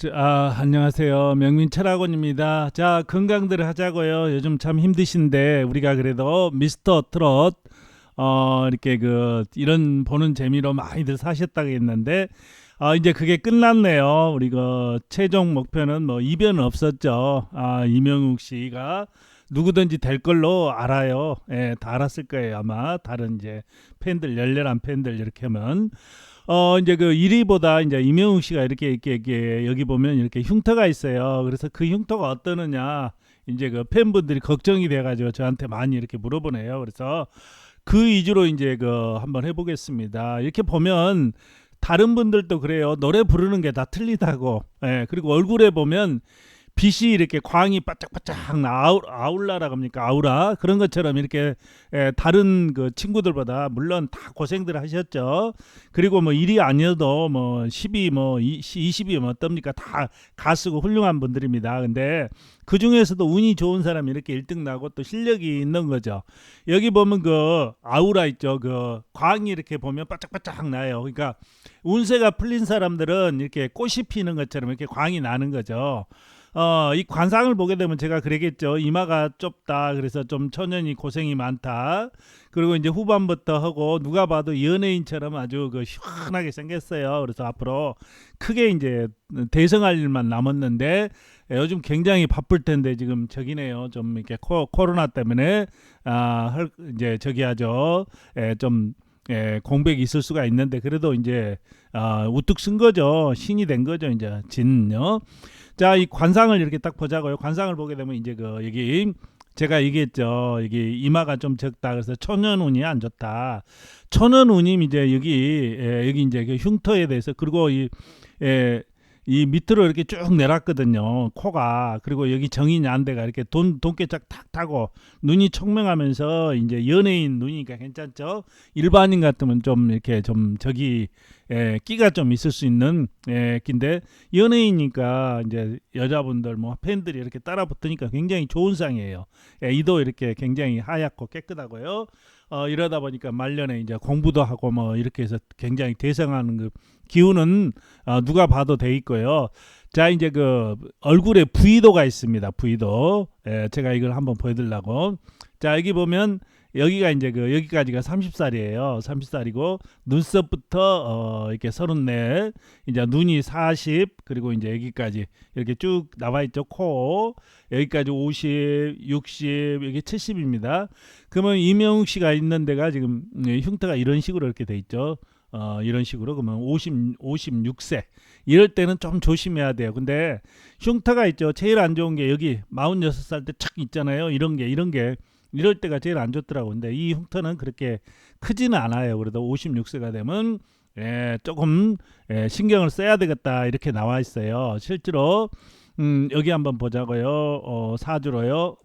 자, 아, 안녕하세요. 명민철학원입니다. 자, 건강들 하자고요. 요즘 참 힘드신데 우리가 그래도 미스터 트롯 어, 이렇게 그 이런 보는 재미로 많이들 사셨다고 했는데 아, 이제 그게 끝났네요. 우리 그 최종 목표는 뭐 이변은 없었죠. 아, 이명욱 씨가 누구든지 될 걸로 알아요. 예, 다 알았을 거예요. 아마 다른 이제 팬들 열렬한 팬들 이렇게 하면 어 이제 그 1위보다 이제 이명웅 씨가 이렇게, 이렇게 이렇게 여기 보면 이렇게 흉터가 있어요. 그래서 그 흉터가 어떠느냐 이제 그 팬분들이 걱정이 돼가지고 저한테 많이 이렇게 물어보네요. 그래서 그 위주로 이제 그 한번 해보겠습니다. 이렇게 보면 다른 분들도 그래요. 노래 부르는 게 다 틀리다고. 예, 그리고 얼굴에 보면 빛이 이렇게 광이 바짝바짝 아우, 아울라라고 합니까? 아우라 그런 것처럼 이렇게 에, 다른 그 친구들보다 물론 다 고생들 하셨죠. 그리고 뭐 일이 아니어도 뭐 10이 뭐 20이 뭐 어떻습니까? 다 가수고 훌륭한 분들입니다. 근데 그 중에서도 운이 좋은 사람이 이렇게 1등 나고 또 실력이 있는 거죠. 여기 보면 그 아우라 있죠. 그 광이 이렇게 보면 바짝바짝 나요. 그러니까 운세가 풀린 사람들은 이렇게 꽃이 피는 것처럼 이렇게 광이 나는 거죠. 어, 이 관상을 보게 되면 제가 그러겠죠. 이마가 좁다. 그래서 좀 초년이 고생이 많다. 그리고 이제 후반부터 하고 누가 봐도 연예인처럼 아주 그 시원하게 생겼어요. 그래서 앞으로 크게 이제 대성할 일만 남았는데 요즘 굉장히 바쁠 텐데 지금 저기네요. 좀 이렇게 코, 코로나 때문에 아, 헐, 이제 저기 하죠. 예, 좀 예, 공백이 있을 수가 있는데 그래도 이제 아, 우뚝 쓴 거죠. 신이 된 거죠. 이제 진요. 자, 이 관상을 이렇게 딱 보자고요. 관상을 보게 되면 이제 그 여기 제가 얘기했죠. 이게 이마가 좀 적다. 그래서 천연운이 안 좋다. 천연운이 이제 여기 예, 여기 이제 그 흉터에 대해서 그리고 이 예, 이 밑으로 이렇게 쭉 내렸거든요. 코가 그리고 여기 돼가 이렇게 돈 돈깨짝 탁 타고 눈이 청명하면서 이제 연예인 눈이니까 괜찮죠. 일반인 같으면 좀 이렇게 좀 저기 예, 끼가 좀 있을 수 있는 예, 끼인데 연예인이니까 이제 여자분들 뭐 팬들이 이렇게 따라 붙으니까 굉장히 좋은 상이에요. 예, 이도 이렇게 굉장히 하얗고 깨끗하고요. 어, 이러다 보니까 말년에 이제 공부도 하고 뭐 이렇게 해서 굉장히 대성하는 그 기운은 어, 누가 봐도 돼 있고요. 자 이제 그 얼굴에 부위도가 있습니다. 부위도 예, 제가 이걸 한번 보여드리려고. 자 여기 보면 여기가 이제 그 여기까지가 30살이에요. 30살이고 눈썹부터 어 이렇게 34 이제 눈이 40 그리고 이제 여기까지 이렇게 쭉 나와 있죠. 코 여기까지 50, 60 여기 70입니다. 그러면 이명욱 씨가 있는 데가 지금 네, 흉터가 이런 식으로 이렇게 돼 있죠. 어 이런 식으로 그러면 50 56세 이럴 때는 좀 조심해야 돼요. 근데 흉터가 있죠. 제일 안 좋은 게 여기 46살 때 착 있잖아요. 이런 게 이런 게 이럴 때가 제일 안 좋더라고. 근데 이 흉터는 그렇게 크지는 않아요. 그래도 56세가 되면 예, 조금 예, 신경을 써야 되겠다 이렇게 나와 있어요. 실제로 음, 여기 한번 보자고요. 어, 사주로요.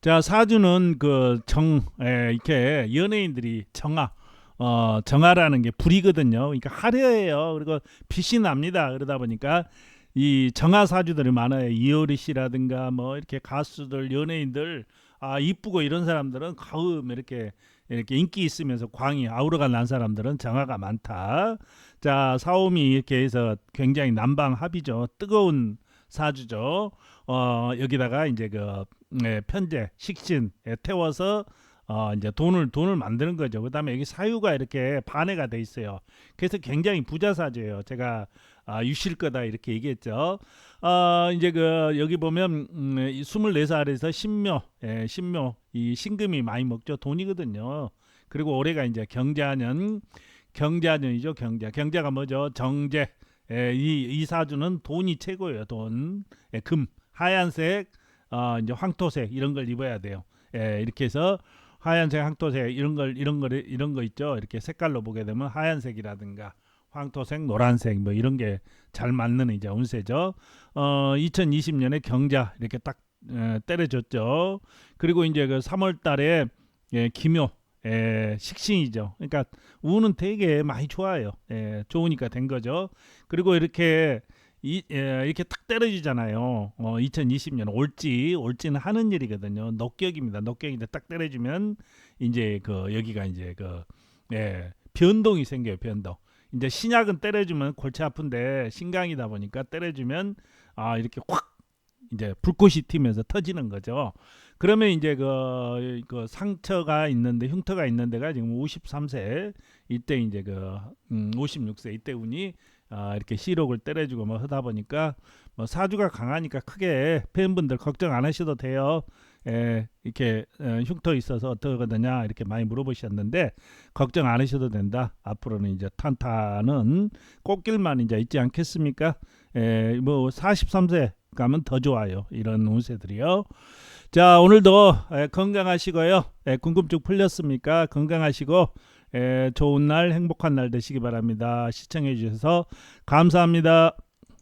자, 사주는 그 정, 예, 이렇게 연예인들이 정화, 어, 정화라는 게 불이거든요. 그러니까 화려해요. 그리고 빛이 납니다. 그러다 보니까 이 정화 사주들이 많아요. 이효리 씨라든가 뭐 이렇게 가수들, 연예인들 아 이쁘고 이런 사람들은 가음 이렇게 이렇게 인기 있으면서 광이 아우라가 난 사람들은 정화가 많다. 자 사오미 이렇게 해서 굉장히 난방합이죠. 뜨거운 사주죠. 어 여기다가 이제 그 네, 편제 식신 에 태워서 어 이제 돈을 돈을 만드는 거죠. 그다음에 여기 사유가 이렇게 반해가 돼 있어요. 그래서 굉장히 부자 사주예요. 제가 아, 유실 거다 이렇게 얘기했죠. 어, 이제 그 여기 보면 음, 24살에서 신묘, 예, 신묘 이 신금이 많이 먹죠. 돈이거든요. 그리고 올해가 이제 경자년, 경자년이죠. 경자. 경자가 뭐죠? 정제. 예, 이, 이 사주는 돈이 최고예요. 돈, 예, 금, 하얀색, 어, 이제 황토색 이런 걸 입어야 돼요. 예, 이렇게 해서 하얀색, 황토색 이런 걸 이런 거 이런 거 있죠. 이렇게 색깔로 보게 되면 하얀색이라든가 황토색, 노란색 뭐 이런 게 잘 맞는 이제 운세죠. 어 2020년에 경자 이렇게 딱 에, 때려줬죠. 그리고 이제 그 3월 달에 예, 기묘 예, 식신이죠. 그러니까 운은 되게 많이 좋아요. 예, 좋으니까 된 거죠. 그리고 이렇게 이, 예, 이렇게 딱 때려주잖아요. 어, 2020년 올지 올지는 하는 일이거든요. 녹격입니다. 녹격인데 딱 때려주면 이제 그 여기가 이제 그 예, 변동이 생겨요. 변동. 이제 신약은 때려주면 골치 아픈데 신강이다 보니까 때려주면 아 이렇게 확 이제 불꽃이 튀면서 터지는 거죠. 그러면 이제 그, 그 상처가 있는데 흉터가 있는 데가 지금 53세 이때 이제 그 음, 56세 이때 운이 아, 이렇게 시록을 때려주고 뭐 하다 보니까 뭐 사주가 강하니까 크게 팬분들 걱정 안 하셔도 돼요. 예, 이렇게 어, 흉터 있어서 어떠거든요 이렇게 많이 물어보셨는데 걱정 안 하셔도 된다. 앞으로는 이제 탄탄은 꽃길만 이제 있지 않겠습니까? 예, 뭐 43세 가면 더 좋아요. 이런 운세들이요. 자, 오늘도 예, 건강하시고요. 예, 궁금증 풀렸습니까? 건강하시고 예, 좋은 날, 행복한 날 되시기 바랍니다. 시청해 주셔서 감사합니다.